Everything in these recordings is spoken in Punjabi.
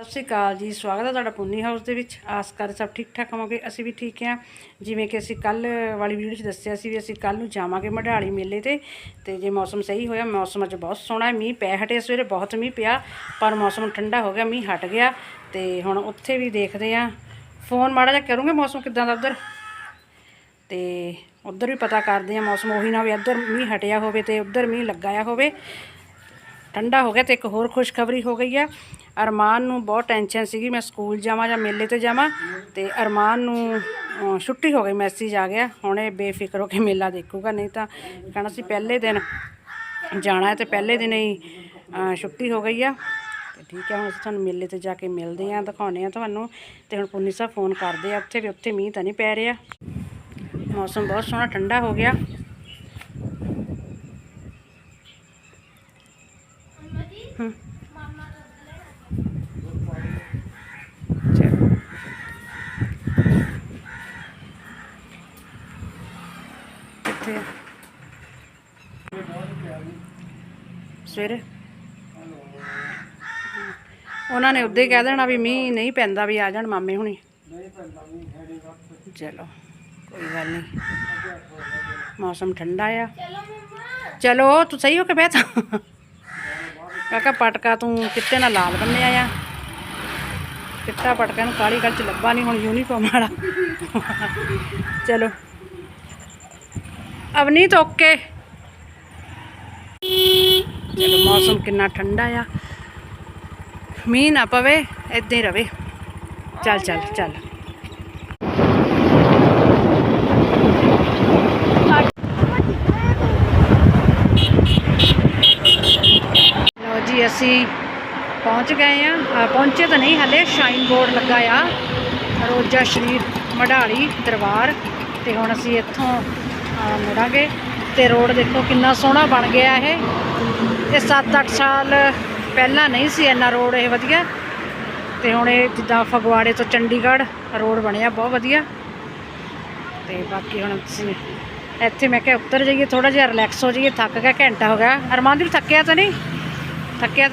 ਸਤਿ ਸ਼੍ਰੀ ਅਕਾਲ ਜੀ, ਸਵਾਗਤ ਹੈ ਤੁਹਾਡਾ ਪੁੰਨੀ ਹਾਊਸ ਦੇ ਵਿੱਚ। ਆਸ ਕਰ ਸਭ ਠੀਕ ਠਾਕ ਹੋਵੋਗੇ? ਅਸੀਂ ਵੀ ਠੀਕ ਹਾਂ। ਜਿਵੇਂ ਕਿ ਅਸੀਂ ਕੱਲ ਵਾਲੀ ਵੀਡੀਓ 'ਚ ਦੱਸਿਆ ਸੀ ਵੀ ਅਸੀਂ ਕੱਲ ਨੂੰ ਜਾਵਾਂਗੇ ਮਢਾਲੀ ਮੇਲੇ ਤੇ ਤੇ ਜੇ ਮੌਸਮ ਸਹੀ ਹੋਇਆ, ਮੌਸਮ ਅੱਜ ਬਹੁਤ ਸੋਹਣਾ ਹੈ। ਮੀਂਹ ਪੈ ਹਟਿਆ, ਸਵੇਰੇ ਬਹੁਤ ਮੀਂਹ ਪਿਆ, ਪਰ ਮੌਸਮ ਠੰਡਾ ਹੋ ਗਿਆ, ਮੀਂਹ ਹਟ ਗਿਆ। ਤੇ ਹੁਣ ਉੱਥੇ ਵੀ ਦੇਖਦੇ ਹਾਂ। ਫੋਨ ਮਾੜਾ ਜਿਹਾ ਕਰੂੰਗੇ, ਮੌਸਮ ਕਿਦਾਂ ਦਾ ਉਧਰ? ਤੇ ਉਧਰ ਵੀ ਪਤਾ ਕਰਦੇ ਹਾਂ, ਮੌਸਮ ਉਹੀ ਨਾ ਹੋਵੇ, ਇੱਧਰ ਮੀਂਹ ਹਟਿਆ ਹੋਵੇ ਤੇ ਉਧਰ ਮੀਂਹ ਲੱਗਾਇਆ ਹੋਵੇ। ਠੰਡਾ ਹੋ ਗਿਆ ਤੇ ਇੱਕ ਹੋਰ ਖੁਸ਼ਖਬਰੀ ਹੋ ਗਈ ਆ। ਅਰਮਾਨ ਨੂੰ ਬਹੁਤ ਟੈਨਸ਼ਨ ਸੀਗੀ, ਮੈਂ ਸਕੂਲ ਜਾਵਾਂ ਜਾਂ ਮੇਲੇ ਤੇ ਜਾਵਾਂ ਤੇ ਅਰਮਾਨ ਨੂੰ ਛੁੱਟੀ ਹੋ ਗਈ ਮੈਸੇਜ ਆ ਗਿਆ, ਹੁਣ ਇਹ ਬੇਫਿਕਰ ਹੋ ਕੇ ਮੇਲਾ ਦੇਖੂਗਾ, ਨਹੀਂ ਤਾਂ ਕਹਿਣਾ ਸੀ ਪਹਿਲੇ ਦਿਨ ਜਾਣਾ ਹੈ ਤੇ ਪਹਿਲੇ ਦਿਨ ਹੀ ਛੁੱਟੀ ਹੋ ਗਈ ਆ। ਤੇ ਠੀਕ ਹੈ, ਹੁਣ ਅਸੀਂ ਤੁਹਾਨੂੰ ਮੇਲੇ ਤੇ ਜਾ ਕੇ ਮਿਲਦੇ ਆਂ ਦਿਖਾਉਂਦੇ ਆ ਤੁਹਾਨੂੰ ਤੇ ਹੁਣ ਪੁੰਨੀ ਸਾਹਿਬ ਫੋਨ ਕਰਦੇ ਆ ਉੱਥੇ ਵੀ ਉੱਥੇ ਮੀਂਹ ਤਾਂ ਨਹੀਂ ਪੈ ਰਿਹਾ। ਮੌਸਮ ਬਹੁਤ ਸੋਹਣਾ, ਠੰਡਾ ਹੋ ਗਿਆ। ਹਮ। ਚਲੋ ਕਿੱਥੇ ਸਵੇਰੇ? ਉਹਨਾਂ ਨੇ ਉੱਦੇ ਕਹਿ ਦੇਣਾ ਵੀ ਮੀਂਹ ਨਹੀਂ ਪੈਂਦਾ ਵੀ ਆ ਜਾਣ ਮਾਮੇ ਹੁਣੀ। ਚਲੋ, ਕੋਈ ਗੱਲ ਨਹੀਂ। ਮੌਸਮ ਠੰਡਾ ਆ। ਚਲੋ, ਤੂੰ ਸਹੀ ਹੋ ਕੇ ਬਹਿ ਤਾ। ਕਾਕਾ ਪਟਕਾ ਤੂੰ ਕਿੱਤੇ ਨਾਲ ਲਾਲ ਬੰਨਿਆ ਆ। ਚਿੱਟਾ ਪਟਕਾ ਨੂੰ ਕਾਲੀ ਗੱਲ ਚ ਲੱਭਾ ਨਹੀਂ ਹੁਣ ਯੂਨੀਫਾਰਮ ਵਾਲਾ। ਚਲੋ। ਅਵਨੀਤ ਓਕੇ ਚਲੋ ਮੌਸਮ ਕਿੰਨਾ ਠੰਡਾ ਆ ਮੀਂਹ ਨਾ ਪਵੇ ਇੱਦਾਂ ਹੀ ਰਵੇ ਚੱਲ ਚੱਲ ਚੱਲ ਲੋ ਜੀ ਅਸੀਂ ਪਹੁੰਚ ਗਏ ਆ ਪਹੁੰਚੇ ਤਾਂ ਨਹੀਂ ਹਲੇ ਸ਼ਾਈਨ ਬੋਰਡ ਲੱਗਾ ਆ ਰੋਜਾ ਸ਼ਰੀਫ ਮਢਾਲੀ ਦਰਬਾਰ ਤੇ ਹੁਣ ਅਸੀਂ ਇੱਥੋਂ ਅ, ਮੁੜਾਂਗੇ ਤੇ ਰੋਡ ਦੇਖੋ ਕਿੰਨਾ ਸੋਹਣਾ ਬਣ ਗਿਆ ਇਹ। ਇਹ 7-8 ਸਾਲ ਪਹਿਲਾਂ ਨਹੀਂ ਸੀ ਇੰਨਾ ਰੋਡ ਇਹ ਵਧੀਆ। ਤੇ ਹੁਣ ਇਹ ਜਿੱਦਾਂ ਫਗਵਾੜੇ ਤੋਂ ਚੰਡੀਗੜ੍ਹ ਰੋਡ ਬਣਿਆ ਬਹੁਤ ਵਧੀਆ। ਤੇ ਬਾਕੀ ਹੁਣ ਤੁਸੀਂ ਇੱਥੇ ਮੈਂ ਕਿਹਾ ਉੱਤਰ ਜਾਈਏ ਥੋੜਾ ਜਿਹਾ ਰਿਲੈਕਸ ਹੋ ਜਾਈਏ ਥੱਕ ਗਿਆ ਘੰਟਾ ਹੋ ਗਿਆ। ਅਰਮਾਨ ਵੀ ਥੱਕਿਆ ਤਾਂ ਨਹੀਂ? ਥੱਕਿਆ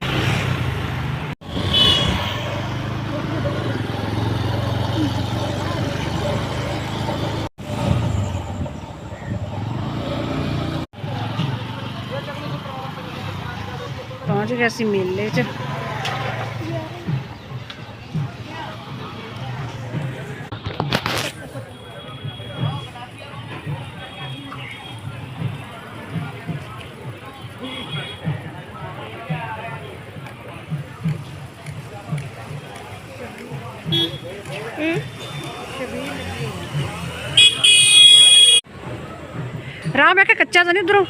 ਤਾਂ- ਅਸੀਂ ਮੇਲੇ 'ਚ। ਰਾਮ ਮੈਂ ਕਿ ਕੱਚਾ ਤਾਂ ਨਹੀਂ ਉਧਰੋਂ?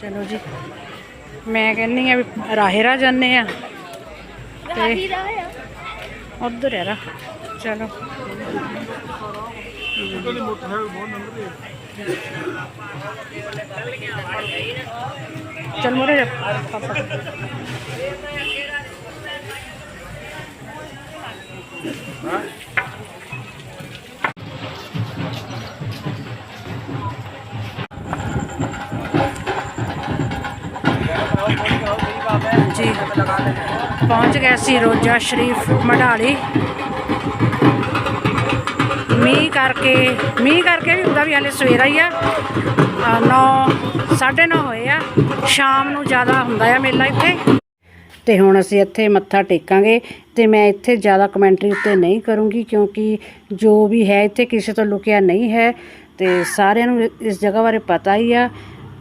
ਚਲੋ ਜੀ। ਮੈਂ ਕਹਿੰਨੀ ਆ ਵੀ ਰਾਹੇ ਰਾ ਜਾਂਦੇ ਆ। ਤੇ ਉਧਰ ਹੈ ਰਾ ਚਲੋ। ਚਲ ਮੋਰੇ ਪਾਪਾ ਜੀ। ਪਹੁੰਚ ਗਏ ਸੀ ਰੋਜਾ ਸ਼ਰੀਫ ਮਢਾਲੀ ਮੀਂਹ ਕਰਕੇ ਮੀਂਹ ਕਰਕੇ ਵੀ ਹੁੰਦਾ ਵੀ ਹਲੇ ਸਵੇਰਾ ਹੀ ਆ। 9 9:30 ਹੋਏ ਆ। ਸ਼ਾਮ ਨੂੰ ਜ਼ਿਆਦਾ ਹੁੰਦਾ ਆ ਮੇਲਾ ਇੱਥੇ। ਤੇ ਹੁਣ ਅਸੀਂ ਇੱਥੇ ਮੱਥਾ ਟੇਕਾਂਗੇ ਤੇ ਮੈਂ ਇੱਥੇ ਜ਼ਿਆਦਾ ਕਮੈਂਟਰੀ ਉੱਤੇ ਨਹੀਂ ਕਰੂੰਗੀ ਕਿਉਂਕਿ ਜੋ ਵੀ ਹੈ ਇੱਥੇ ਕਿਸੇ ਤੋਂ ਲੁਕਿਆ ਨਹੀਂ ਹੈ ਤੇ ਸਾਰਿਆਂ ਨੂੰ ਇਸ ਜਗ੍ਹਾ ਬਾਰੇ ਪਤਾ ਹੀ ਆ।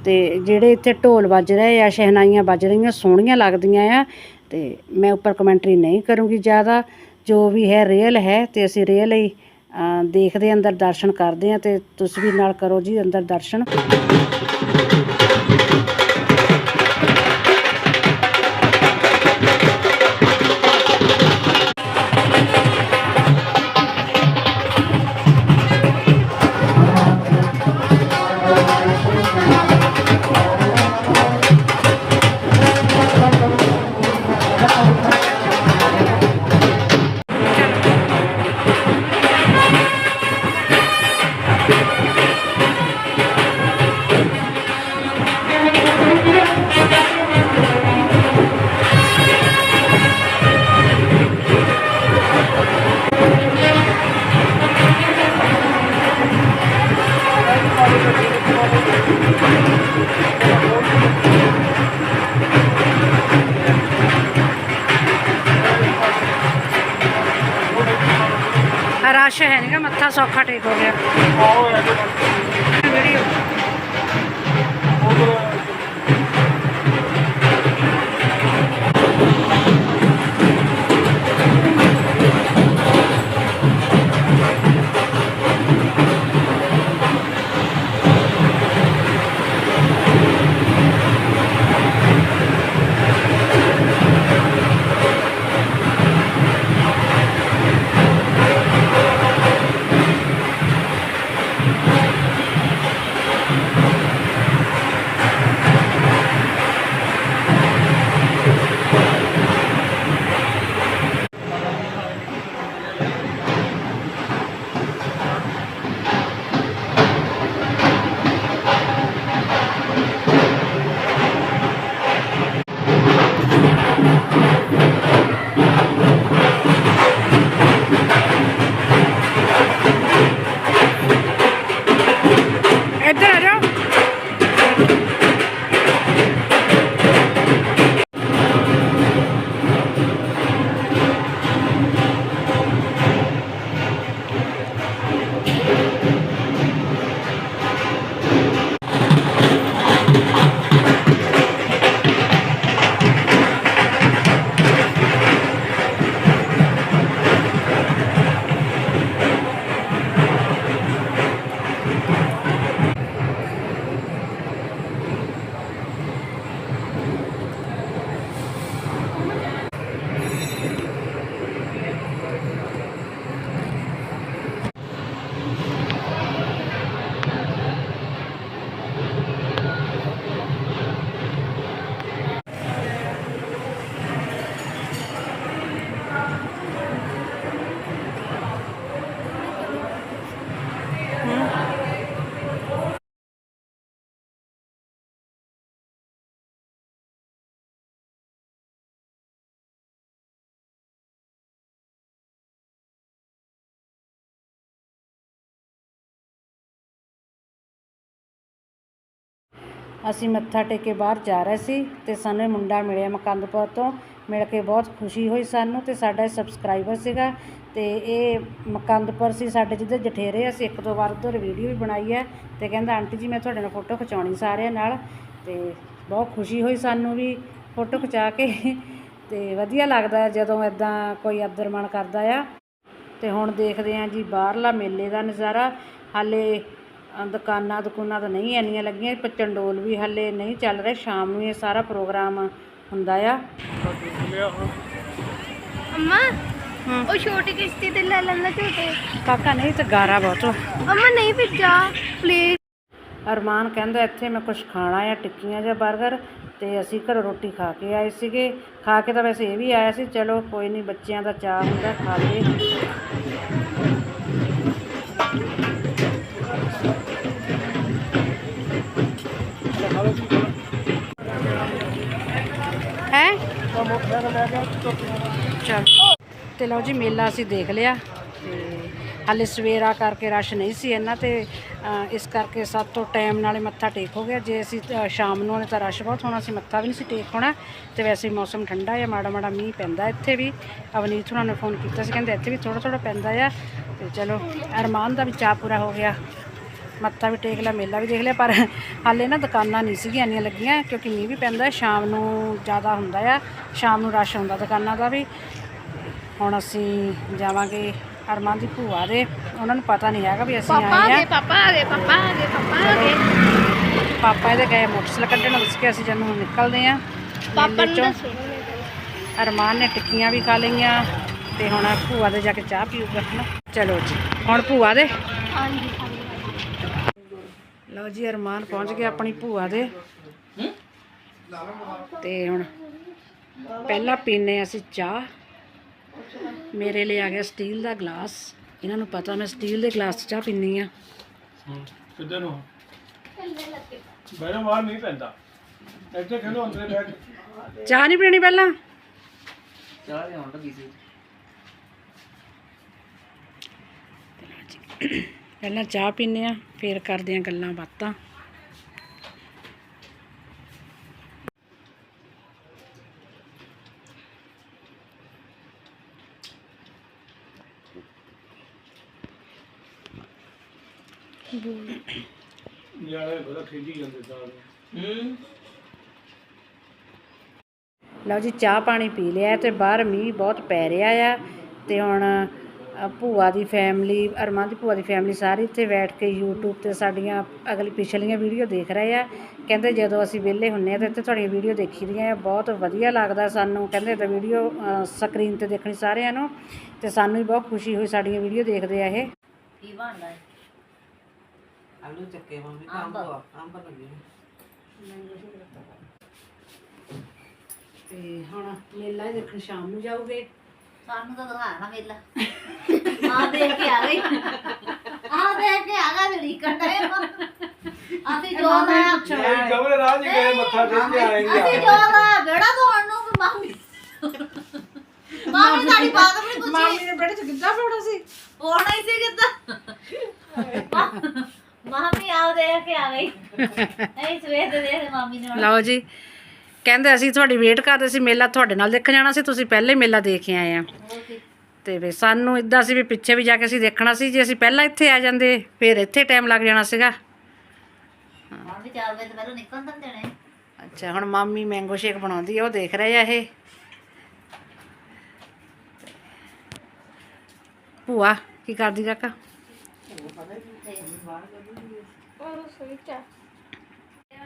ਅਤੇ ਜਿਹੜੇ ਇੱਥੇ ਢੋਲ ਵੱਜ ਰਹੇ ਆ ਸ਼ਹਿਨਾਈਆਂ ਵੱਜ ਰਹੀਆਂ ਸੋਹਣੀਆਂ ਲੱਗਦੀਆਂ ਆ ਅਤੇ ਮੈਂ ਉੱਪਰ ਕਮੈਂਟਰੀ ਨਹੀਂ ਕਰੂੰਗੀ ਜ਼ਿਆਦਾ। ਜੋ ਵੀ ਹੈ ਰੀਅਲ ਹੈ ਅਤੇ ਅਸੀਂ ਰੀਅਲ ਹੀ ਅ, ਦੇਖਦੇ ਅੰਦਰ ਦਰਸ਼ਨ ਕਰਦੇ ਹਾਂ ਅਤੇ ਤੁਸੀਂ ਵੀ ਨਾਲ ਕਰੋ ਜੀ ਅੰਦਰ ਦਰਸ਼ਨ। ਰਸ਼ ਹੈ ਨਹੀਂਗਾ ਮੱਥਾ ਸੌਖਾ ਠੀਕ ਹੋ ਗਿਆ। ਅਸੀਂ ਮੱਥਾ ਟੇਕ ਕੇ ਬਾਹਰ ਜਾ ਰਹੇ ਸੀ ਅਤੇ ਸਾਨੂੰ ਇਹ ਮੁੰਡਾ ਮਿਲਿਆ ਮਕੰਦਪੁਰ ਤੋਂ, ਮਿਲ ਕੇ ਬਹੁਤ ਖੁਸ਼ੀ ਹੋਈ ਸਾਨੂੰ ਅਤੇ ਸਾਡਾ ਇਹ ਸਬਸਕ੍ਰਾਈਬਰ ਸੀਗਾ ਅਤੇ ਇਹ ਮਕੰਦਪੁਰ ਸੀ ਸਾਡੇ ਜਿੱਧਰ ਜਠੇਰੇ ਅਸੀਂ ਇੱਕ ਦੋ ਵਾਰ ਉੱਧਰ ਵੀਡੀਓ ਵੀ ਬਣਾਈ ਹੈ ਅਤੇ ਕਹਿੰਦਾ ਆਂਟੀ ਜੀ ਮੈਂ ਤੁਹਾਡੇ ਨਾਲ ਫੋਟੋ ਖਿਚਾਉਣੀ ਸਾਰਿਆਂ ਨਾਲ ਅਤੇ ਬਹੁਤ ਖੁਸ਼ੀ ਹੋਈ ਸਾਨੂੰ ਵੀ ਫੋਟੋ ਖਿਚਾ ਕੇ ਅਤੇ ਵਧੀਆ ਲੱਗਦਾ ਜਦੋਂ ਇਦਾਂ ਕੋਈ ਆਦਰ ਮਾਣ ਕਰਦਾ ਆ। ਅਤੇ ਹੁਣ ਦੇਖਦੇ ਆਂ ਜੀ ਬਾਹਰਲਾ ਮੇਲੇ ਦਾ ਨਜ਼ਾਰਾ, ਹਾਲੇ ਦੁਕਾਨਾਂ ਦੁਕਾਨਾਂ ਤਾਂ ਨਹੀਂ ਇੰਨੀਆਂ ਲੱਗੀਆਂ ਪਰ ਚੰਡੋਲ ਵੀ ਹਾਲੇ ਨਹੀਂ ਚੱਲ ਰਿਹਾ। ਸ਼ਾਮ ਨੂੰ ਇਹ ਸਾਰਾ ਪ੍ਰੋਗਰਾਮ ਹੁੰਦਾ ਆ। ਅੰਮਾ ਉਹ ਛੋਟੀ ਕਿਸ਼ਤੀ ਤੇ ਲੈ ਲੈਂਦਾ ਝੂਟੇ। ਕਾਕਾ ਨਹੀਂ ਤੇ ਗਾਰਾ ਬਹੁਤ ਵਾ। ਅੰਮਾ ਨਹੀਂ ਭੇਜਾ ਪਲੀਜ਼ ਅਰਮਾਨ ਕਹਿੰਦਾ ਇੱਥੇ ਮੈਂ ਕੁਝ ਖਾਣਾ ਆ ਟਿੱਕੀਆਂ ਜਾਂ 버ਗਰ ਤੇ ਅਸੀਂ ਘਰੋਂ ਰੋਟੀ ਖਾ ਕੇ ਆਏ ਸੀਗੇ। ਖਾ ਕੇ ਤਾਂ ਵੈਸੇ ਇਹ ਵੀ ਆਇਆ ਸੀ ਚਲੋ ਕੋਈ ਨਹੀਂ ਬੱਚਿਆਂ ਦਾ ਚਾਹ ਹੁੰਦਾ ਖਾ ਲਈਏ। ਚਲ। ਤੇ ਲਓ ਜੀ, ਮੇਲਾ ਅਸੀਂ ਦੇਖ ਲਿਆ। ਤੇ ਹਾਲੇ ਸਵੇਰਾ ਕਰਕੇ ਰਸ਼ ਨਹੀਂ ਸੀ ਇਹਨਾਂ ਤੇ ਇਸ ਕਰਕੇ ਸਭ ਤੋਂ ਟਾਈਮ ਨਾਲੇ ਮੱਥਾ ਟੇਕ ਹੋ ਗਿਆ। ਜੇ ਅਸੀਂ ਸ਼ਾਮ ਨੂੰ ਆਉਣੇ ਤਾਂ ਰਸ਼ ਬਹੁਤ ਹੋਣਾ ਸੀ, ਮੱਥਾ ਵੀ ਨਹੀਂ ਸੀ ਟੇਕ ਹੋਣਾ। ਤੇ ਵੈਸੇ ਮੌਸਮ ਠੰਡਾ ਹੈ ਮਾੜਾ ਮਾੜਾ ਮੀਂਹ ਪੈਂਦਾ ਇੱਥੇ ਵੀ। ਅਵਨੀਤ ਹੁਣਾਂ ਨੇ ਫੋਨ ਕੀਤਾ ਸੀ, ਕਹਿੰਦੇ ਇੱਥੇ ਵੀ ਥੋੜਾ ਥੋੜਾ ਪੈਂਦਾ ਆ। ਤੇ ਚਲੋ, ਅਰਮਾਨ ਦਾ ਵੀ ਚਾਅ ਪੂਰਾ ਹੋ ਗਿਆ। ਮੱਥਾ ਵੀ ਟੇਕ ਲਿਆ ਮੇਲਾ ਵੀ ਦੇਖ ਲਿਆ ਪਰ ਹਾਲੇ ਨਾ ਦੁਕਾਨਾਂ ਨਹੀਂ ਸੀਗੀਆਂ ਇੰਨੀਆਂ ਲੱਗੀਆਂ ਕਿਉਂਕਿ ਮੀਂਹ ਵੀ ਪੈਂਦਾ ਸ਼ਾਮ ਨੂੰ ਜ਼ਿਆਦਾ ਹੁੰਦਾ ਆ ਸ਼ਾਮ ਨੂੰ ਰਸ਼ ਹੁੰਦਾ ਦੁਕਾਨਾਂ ਦਾ ਵੀ। ਹੁਣ ਅਸੀਂ ਜਾਵਾਂਗੇ ਅਰਮਾਨ ਦੀ ਭੂਆ ਦੇ ਉਹਨਾਂ ਨੂੰ ਪਤਾ ਨਹੀਂ ਹੈਗਾ ਵੀ ਅਸੀਂ ਆਏ ਆ ਪਾਪਾ ਗਏ ਪਾਪਾ ਗਏ ਪਾਪਾ ਗਏ। ਪਾਪਾ ਇਹਦੇ ਗਏ ਮੋਟਰਸਾਈਕਲ ਕੱਢਣ ਦੱਸ ਕੇ ਅਸੀਂ ਜਦੋਂ ਨਿਕਲਦੇ ਆ ਪਾਪਾ ਨੂੰ ਅਰਮਾਨ ਨੇ ਟਿੱਕੀਆਂ ਵੀ ਖਾ ਲਈਆਂ ਤੇ ਹੁਣ ਭੂਆ ਦੇ ਜਾ ਕੇ ਚਾਹ ਪੀਊਗਾ ਹਨਾ? ਚਲੋ ਜੀ ਹੁਣ ਭੂਆ ਦੇ। ਹਾਂਜੀ। ਲਓ ਜੀ ਅਰਮਾਨ ਪਹੁੰਚ ਗਿਆ ਆਪਣੀ ਭੂਆ ਦੇ। ਤੇ ਹੁਣ ਪਹਿਲਾਂ ਪੀਨੇ ਅਸੀਂ ਚਾਹ। ਮੇਰੇ ਲਈ ਆ ਗਿਆ ਸਟੀਲ ਦਾ ਗਲਾਸ। ਇਹਨਾਂ ਨੂੰ ਪਤਾ ਮੈਂ ਸਟੀਲ ਦੇ ਗਲਾਸ 'ਚ ਚਾਹ ਪੀਨੀ ਆ। ਕਿੱਧਰ ਨੂੰ? ਬੈਠੋ ਬਾਹਰ ਨਹੀਂ ਪੈਂਦਾ। ਇੱਥੇ ਖੇਲੋ ਅੰਦਰੇ ਬੈਠ। ਚਾਹ ਨਹੀਂ ਪੀਣੀ ਪਹਿਲਾਂ? ਚਾਹ ਲਿਆਉਣ ਲੱਗੀ ਸੀ। ਪਹਿਲਾਂ ਚਾਹ ਪੀਨੇ ਆ ਫੇਰ ਕਰਦੇ ਆ ਗੱਲਾਂ ਬਾਤਾਂ। ਲਓ ਜੀ, ਚਾਹ ਪਾਣੀ ਪੀ ਲਿਆ ਤੇ ਬਾਹਰ ਮੀਂਹ ਬਹੁਤ ਪੈ ਰਿਹਾ ਆ ਤੇ ਹੁਣ ਭੂਆ ਦੀ ਫੈਮਿਲੀ ਅਰਮਾਨ ਦੀ ਭੂਆ ਦੀ ਫੈਮਿਲੀ ਸਾਰੀ ਇੱਥੇ ਬੈਠ ਕੇ YouTube ਤੇ ਸਾਡੀਆਂ ਅਗਲੀ ਪਿਛਲੀਆਂ ਵੀਡੀਓ ਦੇਖ ਰਹੇ ਆ। ਕਹਿੰਦੇ ਜਦੋਂ ਅਸੀਂ ਵਿਹਲੇ ਹੁੰਨੇ ਆ ਤੇ ਇੱਥੇ ਤੁਹਾਡੀਆਂ ਵੀਡੀਓ ਦੇਖੀ ਦੀਆਂ ਆ। ਬਹੁਤ ਵਧੀਆ ਲੱਗਦਾ ਸਾਨੂੰ। ਕਹਿੰਦੇ ਤਾਂ ਵੀਡੀਓ ਸਕਰੀਨ ਤੇ ਦੇਖਣੀ ਸਾਰਿਆਂ ਨੂੰ ਤੇ ਸਾਨੂੰ ਵੀ ਬਹੁਤ ਖੁਸ਼ੀ ਹੋਈ ਸਾਡੀਆਂ ਵੀਡੀਓ ਦੇਖਦੇ ਆ ਇਹ। ਕੀ ਬਣਦਾ ਹੈ ਆਲੂ ਚੱਕੇ ਮੰਮੀ ਕੰਮ ਕੋ ਕੰਮ ਕਰ ਲੱਗੀ ਤੇ ਹੁਣ ਮੇਲਾ ਹੀ ਦੇਖਣ ਸ਼ਾਮ ਨੂੰ ਜਾਓਗੇ ਸਾਨੂੰ ਤਾਂ ਦਿਖਾ ਨਾ ਮੇਲਾ। ਆ ਦੇਖ ਕੇ ਆ ਗਈ। ਆ ਦੇਖ ਕੇ ਆ ਗਿਆ ਜਿਹੜੀ ਕੰਡੇ ਅਸੀਂ ਜੋ ਲਾਇਆ ਨਹੀਂ ਕਮਰੇ ਰਾਜ ਗਏ ਮੱਥਾ ਟੇਕ ਕੇ ਆਏਂਗੇ ਅਸੀਂ ਜੋ ਲਾਇਆ ਬੇੜਾ ਧੋਣ ਨੂੰ ਵੀ ਮੰਮੀ ਮਾਮੀ ਸਾਡੀ ਬਾਤ ਵੀ ਨਹੀਂ ਪੁੱਛੀ। ਮਾਮੀ ਨੇ ਬੜੇ ਚ ਕਿੱਦਾਂ ਪਾਉਣਾ ਸੀ। ਹੋਣਾ ਹੀ ਸੀ ਕਿੱਦਾਂ ਮਾਮੀ ਆਓ ਦੇਖ ਕੇ ਆ ਗਈ। ਨਹੀਂ ਸਵੇਰ ਦੇ ਦੇਖ ਮਾਮੀ ਨੇ ਲਓ ਜੀ ਕਹਿੰਦੇ ਅਸੀਂ ਤੁਹਾਡੀ ਵੇਟ ਕਰਦੇ ਸੀ ਮੇਲਾ ਤੁਹਾਡੇ ਨਾਲ ਦੇਖਣ ਜਾਣਾ ਸੀ ਤੁਸੀਂ ਪਹਿਲੇ ਮੇਲਾ ਦੇਖ ਕੇ ਆਏ ਆ। ਤੇ ਵੀ ਸਾਨੂੰ ਇਦਾਂ ਸੀ ਵੀ ਪਿੱਛੇ ਵੀ ਜਾ ਕੇ ਅਸੀਂ ਦੇਖਣਾ ਸੀ ਜੇ ਅਸੀਂ ਪਹਿਲਾਂ ਇੱਥੇ ਆ ਜਾਂਦੇ ਫਿਰ ਇੱਥੇ ਟਾਈਮ ਲੱਗ ਜਾਣਾ ਸੀਗਾ। ਹੁਣ ਵੀ 4 ਵਜੇ ਤੋਂ ਪਹਿਲਾਂ ਨਿਕਲਣ ਤਾਂ ਨੀ ਦੇਣੇ। ਅੱਛਾ ਹੁਣ ਮਾਮੀ ਮੈਂਗੋ ਸ਼ੇਕ ਬਣਾਉਂਦੀ ਆ ਉਹ ਦੇਖ ਰਹੇ ਆ ਇਹ। ਭੂਆ ਕੀ ਕਰਦੀ ਕਾਕਾ?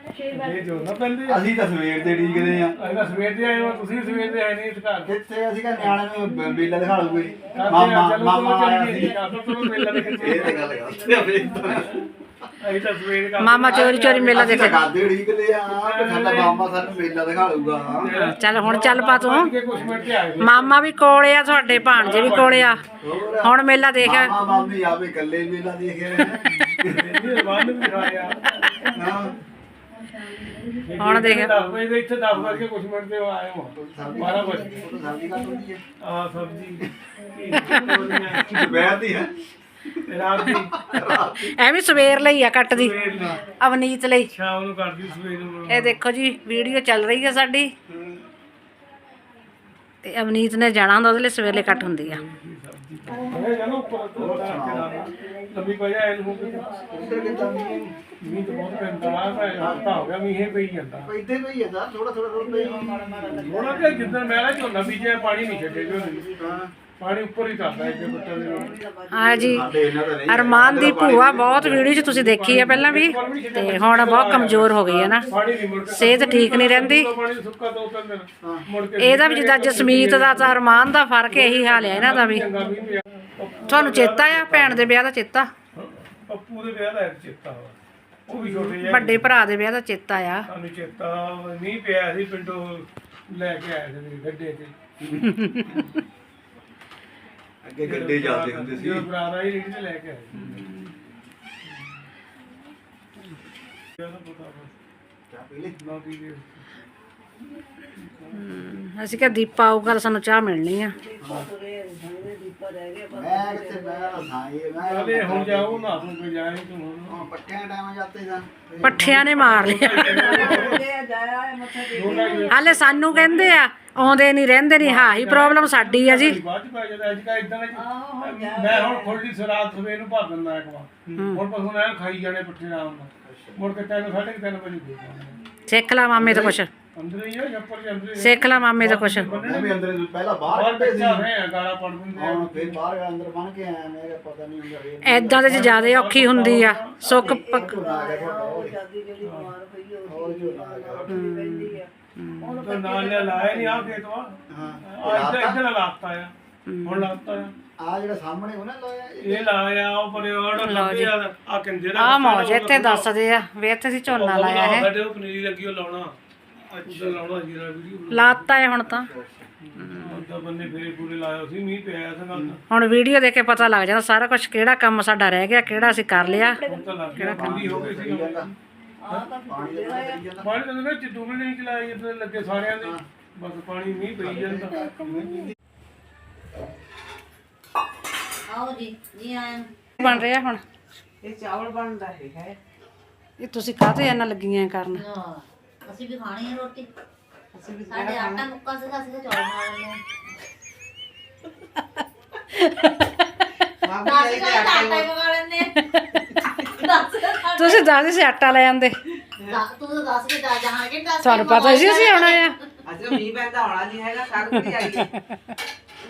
ਇਹ ਜੋ ਨਾ ਪੈਂਦੇ ਆ। ਅਸੀਂ ਤਾਂ ਸਵੇਰ ਦੇ ਡੀਕਦੇ ਆ। ਅਸੀਂ ਤਾਂ ਸਵੇਰ ਦੇ ਆਏ ਹੋ ਤੁਸੀਂ ਸਵੇਰ ਦੇ ਆਏ ਨਹੀਂ ਇਸ ਘਰ। ਕਿੱਥੇ ਅਸੀਂ ਕਾ ਨਿਆਣੇ ਨੂੰ ਬ- ਮੇਲਾ ਦਿਖਾ ਲੂ ਕੋਈ ਮਾਮਾ ਮਾਮਾ ਚਲੋ ਮਾਮਾ ਚਲੋ ਆਇਆ ਚੱਲੀਏ ਸੀ। ਜੀ ਆਪਾਂ ਚਲੋ ਮੇਲਾ ਦੇਖਣ ਇਹ ਤਾਂ ਗੱਲ ਕਰਦੇ ਆ ਫੇਰ ਤਾਂ ਅਸੀਂ ਤਾਂ ਸਵੇਰ ਕਰ ਮਾਮਾ ਚੋਰੀ ਚੋਰੀ ਮੇਲਾ ਦੇਖ ਕਰਦੇ ਡੀਕਦੇ ਆ। ਸਾਡਾ ਮਾਮਾ ਸਾਨੂੰ ਮੇਲਾ ਦਿਖਾ ਲੂਗਾ ਚੱਲ ਹੁਣ ਚੱਲ ਪਾ ਤੂੰ। ਕੇ ਕੁਛ ਮਿੰਟ ਤੇ ਆਏ ਮਾਮਾ ਵੀ ਕੋਲੇ ਆ ਤੁਹਾਡੇ ਭਾਣਜੇ ਵੀ ਕੋਲੇ ਆ। ਹੁਣ ਮੇਲਾ ਦੇਖ। ਮਾਮਾ ਮਾਮੀ ਆਪੇ ਇਕੱਲੇ ਮੇਲਾ ਦੇਖ ਰਹੇ ਨੇ ਇਹ ਬੰਦ ਵੀ ਆਇਆ ਹਾਂ। ਹੁਣ ਦੇਖ। 10 ਵਜੇ ਦੇ ਇੱਥੇ 10 ਵਜੇ ਕੁਛ ਮਿੰਟ ਤੇ ਆਏ ਹਾਂ 12 ਵਜੇ। ਉਹ ਤਾਂ ਸਬਜ਼ੀ ਕੱਟ ਹੁੰਦੀ ਹੈ ਆ ਸਬਜ਼ੀ। ਦੁਪਹਿਰ ਦੀ ਹੈ। ਰਾਤ ਦੀ। ਐਵੇਂ ਸਵੇਰ ਲਈ ਆ ਕੱਟਦੀ। ਅਵਨੀਤ ਲਈ। ਸ਼ਾਮ ਨੂੰ ਕਰਦੀ ਸਵੇਰ ਨੂੰ। ਇਹ ਦੇਖੋ ਜੀ ਵੀਡੀਓ ਚੱਲ ਰਹੀ ਹੈ ਸਾਡੀ। ਤੇ ਅਵਨੀਤ ਨੇ ਜਾਣਾ ਹੁੰਦਾ ਉਹਦੇ ਲਈ ਸਵੇਰੇ ਕੱਟ ਹੁੰਦੀ ਆ। ਲੰਬੀ ਪਈ ਆਏ ਨੂੰ ਉਧਰ ਕਿਤਾ ਨਹੀਂ ਮੀਂਹ ਤਾਂ ਬਹੁਤ ਪੈਂਦਾ ਆ ਹਫਤਾ ਹੋ ਗਿਆ ਮੀਂਹ ਪਈ ਜਾਂਦਾ। ਇੱਥੇ ਕੋਈ ਹੈ ਸਰ ਥੋੜਾ ਥੋੜਾ ਰੋਡ ਪਈ। ਥੋੜਾ ਕਿ ਜਿੱਦਾਂ ਮੈਂ ਨਾ ਝੋਨਾ ਬੀਜਿਆ ਪਾਣੀ ਨਹੀਂ ਛੱਡੇ ਝੋਨੇ ਹਾਂ। ਪਾਣੀ ਉੱਪਰ ਹੀ ਚੱਲਦਾ ਇੱਥੇ ਬੱਟਾ ਦੇ ਨਾਲ ਆ ਜੀ ਸਾਡੇ ਇਹਨਾਂ ਦਾ ਨਹੀਂ। ਅਰਮਾਨ ਦੀ ਭੂਆ ਬਹੁਤ ਵੀਡੀਓ 'ਚ ਤੁਸੀਂ ਦੇਖੀ ਹੈ ਪਹਿਲਾਂ ਵੀ ਤੇ ਹੁਣ ਬਹੁਤ ਕਮਜ਼ੋਰ ਹੋ ਗਈ ਹੈ ਨਾ। ਪਾਣੀ ਨਹੀਂ ਮੁੜ ਕੇ ਸਿਹਤ ਠੀਕ ਨਹੀਂ ਰਹਿੰਦੀ। ਪਾਣੀ ਸੁੱਕਾ ਦੋ ਤਿੰਨ ਦਿਨ ਮੁੜ ਕੇ ਇਹਦਾ ਵੀ ਜਿੱਦਾਂ ਜਸਮੀਤ ਦਾ ਤਾਂ ਅਰਮਾਨ ਦਾ ਫ਼ਰਕ ਇਹੀ ਹਾਲ ਹੈ ਇਹਨਾਂ ਦਾ ਵੀ। ਚੰਗਾ ਮੀਂਹ ਪਿਆ। ਤੁਹਾਨੂੰ ਚੇਤਾ ਆ? ਭੈਣ ਦੇ ਵਿਆਹ ਦਾ ਚੇਤਾ? ਪੱਪੂ ਦੇ ਵਿਆਹ ਦਾ ਇੱਕ ਚੇਤਾ ਵਾ। ਉਹ ਵੀ ਛੋਟੇ ਜਿਹੇ ਵੱਡੇ ਭਰਾ ਦੇ ਵਿਆਹ ਦਾ ਚੇਤਾ ਆ। ਸਾਨੂੰ ਚੇਤਾ ਨਹੀਂ ਪਿਆ ਸੀ ਪਿੰਡੋਂ ਲੈ ਕੇ ਆਏ ਸੀ ਗੱਡੇ ਤੇ। ਅੱਗੇ ਗੱਡੇ ਜਾਂਦੇ ਹੁੰਦੇ ਸੀ। ਜਦੋਂ ਰੇੜੀ ਤੇ ਲੈ ਕੇ ਆਏ ਜਦੋਂ ਪਤਾ ਵਾ, ਚਾਹ ਪੀ ਲਈ ਨਾ ਦੇ ਅਸੀਂ ਕਿਹਾ ਦੀਪਾ ਆਊਗਾ ਤਾਂ ਸਾਨੂੰ ਚਾਹ ਮਿਲਣੀ ਆ। ਮੈਂ ਕਿੱਥੇ ਮੈਂ ਸਾਈ ਮੈਂ ਚਲੇ ਹੁਣ ਜਾਓ ਨਾ ਤੂੰ ਕੋਈ ਜਾਏ ਤੂੰ ਹੁਣ। ਹੁਣ ਪੱਠਿਆਂ ਟਾਈਮ ਜਾਂਦੇ ਜਾਂ ਪੱਠਿਆਂ ਨੇ ਮਾਰ ਲਿਆ। ਹਾਲੇ ਸਾਨੂੰ ਕਹਿੰਦੇ ਆ ਆਉਂਦੇ ਨਹੀਂ ਰਹਿੰਦੇ ਨਹੀਂ ਹਾਂ ਹੀ ਪ੍ਰੋਬਲਮ ਸਾਡੀ ਆ ਜੀ। ਬਾਅਦ ਚ ਪੈ ਜਾਂਦਾ ਅੱਜ ਕੱਲ੍ਹ ਇਦਾਂ ਮੈਂ ਹੁਣ ਖੁੱਲੀ ਸਰਾਤ ਸਵੇਰ ਨੂੰ ਭਰ ਦਿੰਦਾ ਇੱਕ ਵਾਰ। ਹੁਣ ਪਸ਼ੂ ਨਾਲ ਖਾਈ ਜਾਣੇ ਪੱਠੇ ਆਰਾਮ ਨਾਲ। ਮੁੜ ਕੇ ਤਿੰਨ ਸਾਢੇ ਕੁ ਤਿੰਨ ਵਜੇ ਦੇ ਸਿੱਖ ਲਾ ਮਾਮੇ ਤੋਂ ਕੁਛ। ਅੰਦਰ ਹੀ ਆ ਛੱਪਰ ਦੇ ਅੰਦਰ ਹੀ ਆ। ਸਿੱਖ ਲਾ ਮਾਮੇ ਤੋਂ ਕੁਛ। ਮੈਂ ਵੀ ਅੰਦਰ ਪਹਿਲਾਂ ਬਾਹਰ ਬਾਹਰ ਕੱਢੇ ਸੀ। ਬੱਚਾ ਹੈ ਗਾਲਾਂ ਪੜ ਦਿੰਦੇ ਆ। ਹੁਣ ਫਿਰ ਬਾਹਰ ਅੰਦਰ ਬਣ ਕੇ ਆਇਆ ਮੈਂ ਕਿਹਾ ਪਤਾ ਨਹੀਂ ਹੁੰਦਾ ਰੇਲ ਐਦਾਂ ਦੇ ਚ ਜ਼ਿਆਦਾ ਔਖੀ ਹੁੰਦੀ ਆ ਸੁੱਕ ਪੱਕ ਝੋਨਾ ਆ ਗਿਆ ਤੁਹਾਡਾ ਹੋਰ। ਹੋਰ ਝੋਨਾ ਆ ਗਿਆ। ਤਾਂ ਨਾਲ ਲਿਆ ਲਾਇਆ ਨਹੀਂ ਆ ਖੇਤ ਵਾ ਹਾਂ ਆ ਇੱਧਰ ਇੱਧਰ ਲਾਤਾ ਆ। ਹੁਣ ਲਾਤਾ ਆ। ਆ ਜਿਹੜਾ ਸਾਹਮਣੇ ਉਹਨਾਂ ਲਾਇਆ ਇਹ ਇਹ ਲਾਇਆ ਉਹ ਪਰੇ ਉਹ ਲੱਗੇ ਆ ਆ ਕੰਦੇ ਦਾ ਆ ਮੌਜ ਇੱਥੇ ਦੱਸਦੇ ਆ ਵੀ ਇੱਥੇ ਝੋਨਾ ਲਾਇਆ ਹੈ। ਸਾਡੇ ਉਹ ਪਨੀਰੀ ਲੱਗੀ ਉਹ ਲਾਉਣਾ। ਅੱਛਾ। ਲਾਉਣਾ ਜੀਰਾ ਵੀਡੀਓ ਲਾਤਾ ਹੈ ਹੁਣ ਤਾਂ। ਉਹਦਾ ਬੰਨੇ ਫੇਰੇ ਪੂਰੇ ਲਾਇਆ ਸੀ ਮੀਂਹ ਪਿਆ ਸੀ ਨਾਲ। ਹੁਣ ਵੀਡੀਓ ਦੇਖ ਕੇ ਪਤਾ ਲੱਗ ਜਾਂਦਾ ਸਾਰਾ ਕੁਝ ਕਿਹੜਾ ਕੰਮ ਸਾਡਾ ਰਹਿ ਗਿਆ ਕਿਹੜਾ ਅਸੀਂ ਕਰ ਲਿਆ। ਹੁਣ ਤਾਂ ਲੱਗ ਗਿਆ ਪੂਰੀ ਹੋ ਗਈ ਸੀ ਪਾਣੀ ਦਾ ਪਤਾ ਹੀ। ਜਾਂਦਾ ਪਾਣੀ ਤਾਂ ਵਿੱਚ ਡੂਬਣ ਨਹੀਂ ਚਲਾਈ ਜਿੱਦਾਂ ਲੱਗੇ ਸਾਰਿਆਂ ਦੇ। ਬਸ ਪਾਣੀ ਮੀਂਹ ਪਈ ਜਾਂਦਾ। ਆਓ ਜੀ ਜੀ ਆਇਆਂ ਬਣ ਰਿਹਾ ਹੁਣ? ਇਹ ਚਾਵਲ ਬਣਦਾ ਹੈ ਹੈ ਇਹ ਤੁਸੀਂ ਕਾਹਤੇ ਇਹਨਾਂ ਲੱਗੀਆਂ ਕਰਨ? ਹਾਂ, ਅਸੀਂ ਵੀ ਖਾਣੀ ਹੈ ਰੋਟੀ। ਸਾਡੇ ਆਟਾ ਮੁੱਕਾ ਸੀਗਾ ਅਸੀਂ ਤਾਂ ਚੌਲ ਬਣਾ ਲੈਂਦੇ ਹਾਂ ਮਾਮੀ ਅਸੀਂ ਤਾਂ ਆਟਾ ਹੀ ਪਕਾ ਲੈਂਦੇ ਆ? ਦੱਸ ਤੁਸੀਂ ਦੱਸਦੇ ਸੀ ਆਟਾ ਲੈ ਆਂਦੇ? ਦੱਸ- ਤੂੰ ਤਾਂ ਦੱਸ ਕੇ ਜਾ ਜਾਣ ਕੇ ਦੱਸ ਤੁਹਾਨੂੰ ਪਤਾ ਸੀ ਅਸੀਂ ਆਉਣਾ ਆ। ਅੱਜ ਮੀਂਹ ਪੈਂਦਾ ਆਉਣਾ ਨਹੀਂ ਹੈਗਾ ਕੱਲ ਵੀ ਆਈਏ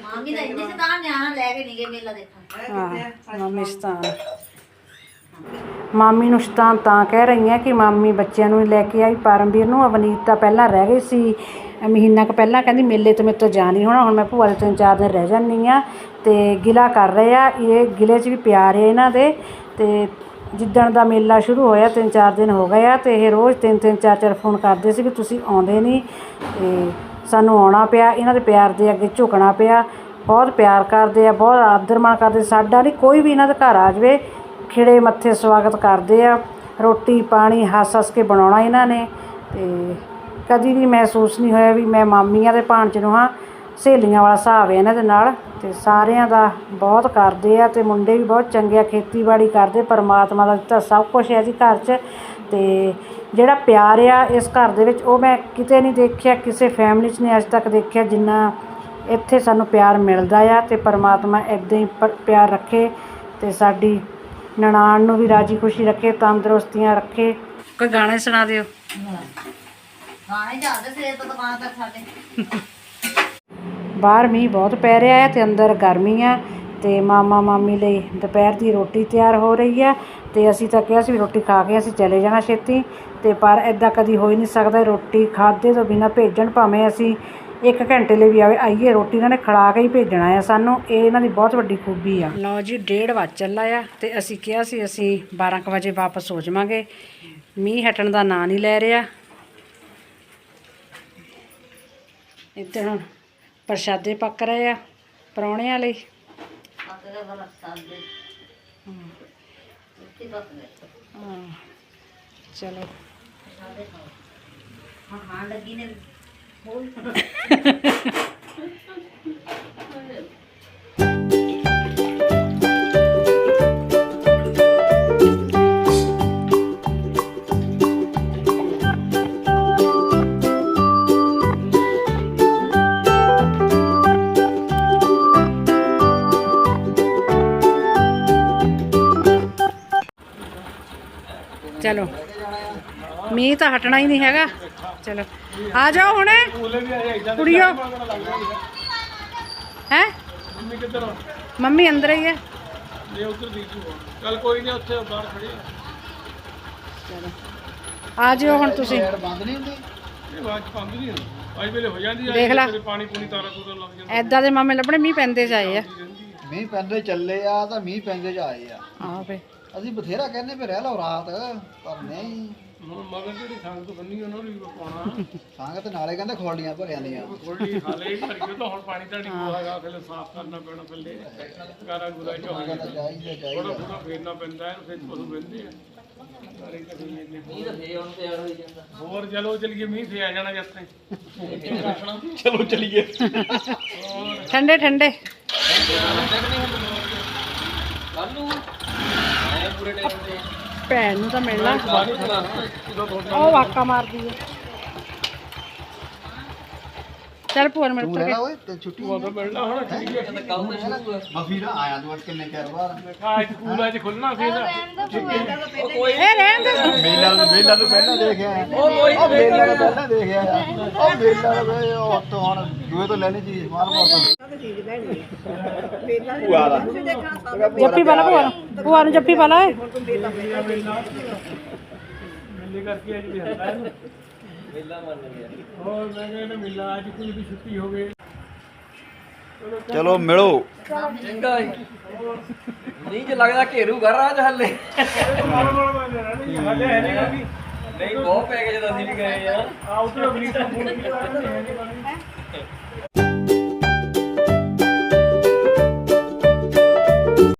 ਮਾਮੀ ਤਾਂ ਇੰਨੀ ਸਤਾਨ ਨਿਆਣਾ ਲੈ ਕੇ ਨਹੀਂ ਗਏ ਮੇਲਾ ਦੇਖਣ। ਹਾਂ ਮਾਮੀ ਸ਼ਤਾਨ। ਮਾਮੀ ਨੂੰ ਸ਼ਤਾਨ ਤਾਂ ਕਹਿ ਰਹੀ ਕਿ ਮਾਮੀ ਬੱਚਿਆਂ ਨੂੰ ਲੈ ਕੇ ਆਈ ਪਰਮਵੀਰ ਨੂੰ ਅਵਨੀਤ ਤਾਂ ਪਹਿਲਾਂ ਰਹਿ ਗਈ ਸੀ। ਮਹੀਨਾ ਕੁ ਪਹਿਲਾਂ ਕਹਿੰਦੀ ਮੇਲੇ ਤੋਂ ਮੇਰੇ ਤੋਂ ਜਾ ਨਹੀਂ ਹੋਣਾ, ਹੁਣ ਮੈਂ ਭੂਆ ਦੇ ਤਿੰਨ ਚਾਰ ਦਿਨ ਰਹਿ ਜਾਂਦੀ ਆ ਤੇ ਗਿਲਾ ਕਰ ਰਹੇ ਆ, ਇਹ ਗਿਲੇ 'ਚ ਵੀ ਪਿਆਰ ਹੈ ਇਹਨਾਂ ਦੇ ਤੇ ਜਿੱਦਣ ਦਾ ਮੇਲਾ ਸ਼ੁਰੂ ਹੋਇਆ, ਤਿੰਨ ਚਾਰ ਦਿਨ ਹੋ ਗਏ ਆ ਤੇ ਇਹ ਰੋਜ਼ ਤਿੰਨ ਤਿੰਨ, ਚਾਰ ਚਾਰ ਫੋਨ ਕਰਦੇ ਸੀ ਵੀ ਤੁਸੀਂ ਆਉਂਦੇ ਨਹੀਂ ਤੇ ਸਾਨੂੰ ਆਉਣਾ ਪਿਆ, ਇਹਨਾਂ ਦੇ ਪਿਆਰ ਦੇ ਅੱਗੇ ਝੁਕਣਾ ਪਿਆ, ਬਹੁਤ ਪਿਆਰ ਕਰਦੇ ਆ, ਬਹੁਤ ਆਦਰ ਮਾਣ ਕਰਦੇ, ਸਾਡਾ ਨਹੀਂ, ਕੋਈ ਵੀ ਇਹਨਾਂ ਦੇ ਘਰ ਆ ਜਾਵੇ ਖਿੜੇ ਮੱਥੇ ਸਵਾਗਤ ਕਰਦੇ ਆ। ਰੋਟੀ, ਪਾਣੀ ਹੱਸ ਹੱਸ ਕੇ ਬਣਾਉਣਾ ਇਹਨਾਂ ਨੇ ਤੇ ਕਦੀ ਵੀ ਮਹਿਸੂਸ ਨਹੀਂ ਹੋਇਆ ਵੀ ਮੈਂ ਮਾਮੀਆਂ ਦੇ ਭਾਣਜ ਨੂੰ ਹਾਂ, ਸਹੇਲੀਆਂ ਵਾਲਾ ਹਿਸਾਬ ਹੈ ਇਹਨਾਂ ਦੇ ਨਾਲ ਤੇ ਸਾਰਿਆਂ ਦਾ ਬਹੁਤ ਕਰਦੇ ਆ ਤੇ ਮੁੰਡੇ ਵੀ ਬਹੁਤ ਚੰਗੇ ਆ, ਖੇਤੀਬਾੜੀ ਕਰਦੇ, ਪਰਮਾਤਮਾ ਦਾ ਦਿੱਤਾ ਸਭ ਕੁਝ ਹੈ ਜੀ ਘਰ 'ਚ ਤੇ ਜਿਹੜਾ ਪਿਆਰ ਆ ਇਸ ਘਰ ਦੇ ਵਿੱਚ, ਉਹ ਮੈਂ ਕਿਤੇ ਨਹੀਂ ਦੇਖਿਆ, ਕਿਸੇ ਫੈਮਿਲੀ 'ਚ ਨਹੀਂ ਅੱਜ ਤੱਕ ਦੇਖਿਆ ਜਿੰਨਾ ਇੱਥੇ ਸਾਨੂੰ ਪਿਆਰ ਮਿਲਦਾ ਆ ਤੇ ਪਰਮਾਤਮਾ ਇਦਾਂ ਹੀ ਪਿਆਰ ਰੱਖੇ ਤੇ ਸਾਡੀ ਨਨਾਣ ਨੂੰ ਵੀ ਰਾਜੀ ਖੁਸ਼ੀ ਰੱਖੇ ਤੰਦਰੁਸਤੀਆਂ ਰੱਖੇ। ਕੋਈ ਗਾਣੇ ਸੁਣਾ ਦਿਓ। ਗਾਣੇ ਚੱਲਦੇ ਸਵੇਰ ਤੋਂ ਦੁਕਾਨ ਤੱਕ ਸਾਡੇ। ਬਾਹਰ ਮੀਂਹ ਬਹੁਤ ਪੈ ਰਿਹਾ ਹੈ ਤੇ ਅੰਦਰ ਗਰਮੀ ਆ ਤੇ ਮਾਮਾ ਮਾਮੀ ਲਈ ਦੁਪਹਿਰ ਦੀ ਰੋਟੀ ਤਿਆਰ ਹੋ ਰਹੀ ਆ ਤੇ ਅਸੀਂ ਤਾਂ ਕਿਹਾ ਸੀ ਵੀ ਰੋਟੀ ਖਾ ਕੇ ਅਸੀਂ ਚਲੇ ਜਾਣਾ ਛੇਤੀ ਤੇ ਪਰ ਐਦਾਂ ਕਦੀ ਹੋ ਹੀ ਨਹੀਂ ਸਕਦਾ ਰੋਟੀ ਖਾਦੇ ਤੋਂ ਬਿਨਾ ਭੇਜਣ ਭਾਵੇਂ ਅਸੀਂ ਇੱਕ ਘੰਟੇ ਲਈ ਵੀ ਆਵੇ ਆਈਏ ਰੋਟੀ ਇਹਨਾਂ ਨੇ ਖਿਲਾ ਕੇ ਹੀ ਭੇਜਣਾ ਆ ਸਾਨੂੰ। ਇਹ ਇਹਨਾਂ ਦੀ ਬਹੁਤ ਵੱਡੀ ਖੂਬੀ ਆ। ਲਓ ਜੀ ਡੇਢ ਵੱਜ ਚੱਲਾ ਆ ਤੇ ਅਸੀਂ ਕਿਹਾ ਸੀ ਅਸੀਂ 12 ਕੁ ਵਜੇ ਵਾਪਸ ਹੋ ਜਾਵਾਂਗੇ। ਮੀਂਹ ਹਟਣ ਦਾ ਨਾਂ ਨਹੀਂ ਲੈ ਰਿਹਾ। ਇੱਧਰ ਹੁਣ ਪ੍ਰਸ਼ਾਦੇ ਪੱਕ ਰਹੇ ਆ ਪਰੌਣਿਆਂ ਲਈ। ਚਲੋ। ਹਾਂ ਹਾਂ ਲੱਗੀ ਨੇ ਚਲੋ। ਮੀਂਹ ਤਾਂ ਹਟਣਾ ਹੀ ਨਹੀਂ ਹੈਗਾ। ਚਲੋ। ਆ ਜਾਓ ਹੁਣ। ਆਏ ਕੁੜੀਓ। ਹੈ? ਮੰਮੀ ਕਿੱਧਰ ਆ? ਮੰਮੀ ਅੰਦਰ ਹੀ ਹੈ। ਇਹ ਉਧਰ ਦੀਦੀ ਚੱਲ ਕੋਈ ਨਹੀਂ ਉੱਥੇ ਬਾਹਰ ਖੜੀ ਆ। ਚਲੋ। ਆ ਜਿਓ ਹੁਣ ਤੁਸੀਂ। ਇਹ ਬਾਅਦ ਚ ਪੰਦ ਨਹੀਂ ਹੁੰਦੀ ਅੱਜ ਵੇਲੇ ਹੋ ਜਾਂਦੀ ਆ। ਦੇਖ ਲਾ। ਪਾਣੀ ਪੂਣੀ ਤਾਰਾ ਤੂਰਾ ਲੱਗ ਜਾਂਦਾ ਐਦਾਂ ਦੇ ਮਾਮੇ ਲੱਭਣੇ ਮੀਂਹ ਪੈਂਦੇ ਜਾਏ ਆ। ਮੀਂਹ ਪੈਂਦੇ ਚੱਲੇ ਆ ਤਾਂ ਮੀਂਹ ਪੈਂਦੇ ਜਾ ਆਏ ਆ ਵੇ। ਅਸੀਂ ਬਥੇਰਾ ਕਹਿੰਦੇ ਵੀ ਰਹਿ ਲਓ ਰਾਤ। ਪਰ ਨਹੀਂ। ਹੁਣ ਮਗਰ ਜਿਹੜੀ ਸੰਗ ਤੋਂ ਬੰਨੀ ਉਹਨਾਂ ਨੂੰ ਵੀ ਪਾਉਣਾ। ਸੰਗਤ ਨਾਲੇ ਕਹਿੰਦੇ ਖੋਲੀਆਂ ਭਰਿਆਂ ਦੀਆਂ। ਥੋੜੀ ਹਾਲੇ ਭਰ ਕੇ ਤਾਂ ਹੁਣ ਪਾਣੀ ਢਾਣੀ ਕੋਹਾਗਾ ਫਿਰ ਸਾਫ਼ ਕਰਨਾ ਪੈਣਾ ਥੱਲੇ। ਗਾਰਾ ਗੁਰਾ ਚ ਹੋ ਥੋੜਾ ਥੋੜਾ ਫੇਰਨਾ ਪੈਂਦਾ ਹੈ ਫਿਰ ਪਸ਼ੂ ਬੰਦੇ ਆ। ਤਾਂ ਹੋਰ ਚਲੋ ਚਲੀਏ ਮੀਂਹ ਤੇ ਆ ਜਾਣਾ ਜੱਤੇ ਚਲੋ ਚਲੀਏ। ਠੰਡੇ ਠੰਡੇ। ਭੈਣ ਨੂੰ ਤਾਂ ਮਿਲਣਾ। ਉਹ ਵਾਕਾ ਮਾਰਦੀ ਹੈ। ਚੱਲ ਭੂਆ ਨੂੰ ਮਿਲ ਤੂੰ ਤੁਰ ਰਹਿ ਕੇ ਲਾ ਓਏ ਤੇ ਛੁੱਟੀ ਉਦੋਂ ਮਿਲਣਾ ਹੁਣ ਠੀਕ ਹੈ ਮਫੀ ਨਾ ਆਇਆ ਤੂੰ ਅੱਜ ਕਿੰਨੇ ਚਿਰ ਬਾਅਦ ਖਾ ਅੱਜ ਸਕੂਲ ਅੱਜ ਖੁੱਲਣਾ ਫੇਰ ਇਹ ਰਹਿਣ ਦੇ ਮੇਲਾ ਨੂੰ ਮੇਲਾ ਤੋਂ ਪਹਿਲਾਂ ਦੇਖਿਆ ਉਹ ਮੇਲਾ ਤੋਂ ਪਹਿਲਾਂ ਦੇਖਿਆ ਉਹ ਮੇਲਾ ਤੋਂ ਪਹਿਲਾਂ ਉਹ ਤੋਂ ਹੁਣ ਜੂਏ ਤੋਂ ਲੈਣੀ ਚੀਜ਼ ਮਾਰ ਮਾਰ ਜੱਫੀ ਪਾ ਲਾ ਭੂਆ ਨੂੰ ਭੂਆ ਨੂੰ ਜੱਫੀ ਪਾ ਲਾ ਏ ਮੇਲੇ ਕਰਕੇ ਅੱਜ ਵੀ ਹੁੰਦਾ ਹੈ ਮੇਲਾ ਮੰਨ ਗਿਆ ਹੋਰ ਮੈਂ ਕਹਿੰਦਾ ਮੇਲਾ ਅੱਜ ਕੋਈ ਵੀ ਛੁੱਟੀ ਹੋਵੇ। ਚਲੋ ਮਿਲੋ। ਨਹੀਂ ਜੇ। ਲੱਗਦਾ ਘੇਰੂਗਾ ਰਾਜ ਹੱਲੇ। ਨਹੀਂ ਬਹੁਤ ਪੈ ਗਏ ਜਦੋਂ ਅਸੀਂ ਵੀ ਗਏ ਆ। ਆਊਟਰ ਅਗਲੀ ਤੋਂ ਫੋਨ ਕੀਤਾ ਹੈ ਨਹੀਂ